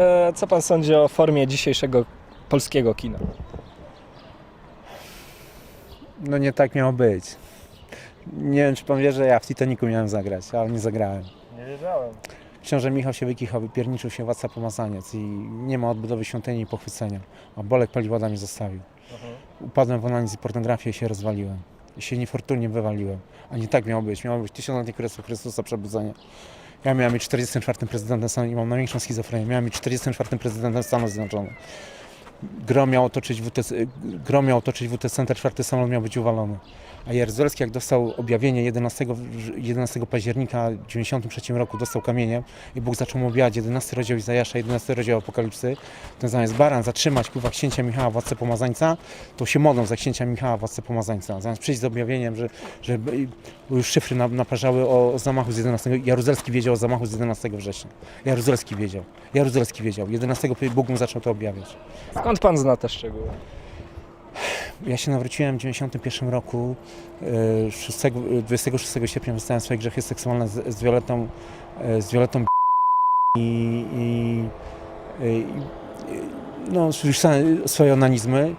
E, Co pan sądzi o formie dzisiejszego polskiego kina? No nie tak miało być. Nie wiem, czy pan wie, że ja w Titanicu miałem zagrać, ale nie zagrałem. Nie wiedziałem. Książę Michał się wykichał, wypierniczył się władca pomazaniec i nie ma odbudowy świątyni i pochwycenia. A Bolek Paliwoda mnie zostawił. Upadłem w analiz i pornografię i się rozwaliłem. I się niefortunnie wywaliłem. A nie tak miało być. Miało być tysiącletnie Królestwo Chrystusa przebudzenie. Ja miałem być 44 prezydentem Stanów i mam największą schizofrenię. Miałem być 44 prezydentem Stanów Zjednoczonych. Gro miał otoczyć WT, gro miał otoczyć Center, czwarty samolot miał być uwalony. A Jaruzelski jak dostał objawienie 11, w- 11 października w 93 roku, dostał kamieniem i Bóg zaczął mu objawiać 11 rozdział Izajasza, 11 rozdział Apokalipsy, ten zamiast baran zatrzymać kurwa księcia Michała, władcę pomazańca, to się modlą za księcia Michała, władcę pomazańca. Zamiast przyjść z objawieniem, że, że już szyfry na- naparzały o, o zamachu z 11, Jaruzelski wiedział o zamachu z 11 września. Jaruzelski wiedział, Jaruzelski wiedział. 11 Bóg mu zaczął to objawiać. Skąd pan zna te szczegóły? Ja się nawróciłem w 91 roku, e, 6, 26 sierpnia wyznałem swoje grzechy seksualne z, z Violetą, e, z Violetą i, i, i no, swoje onanizmy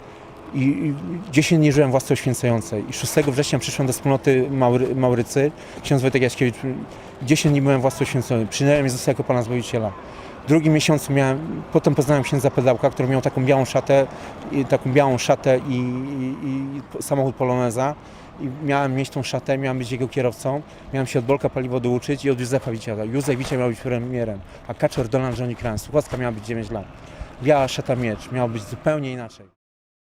i, i 10 dni żyłem w łasce oświęcającej i 6 września przyszłem do wspólnoty Maury, Maurycy, ksiądz Wojtek Jaśkiewicz, 10 dni byłem w łasce oświęconej, przyjąłem Jezusa jako Pana Zbawiciela. W drugim miesiącu miałem, potem poznałem księdza pedałka, który miał taką białą szatę, i taką białą szatę i, i, i samochód poloneza. I miałem mieć tą szatę, miałem być jego kierowcą, miałem się od Bolka Paliwodu uczyć i od Józefa Wiciela. Józef Wiciel miał być premierem, a Kaczor Donald Johnny Kranz. Łaska miała być 9 lat. Biała szata miecz, miała być zupełnie inaczej.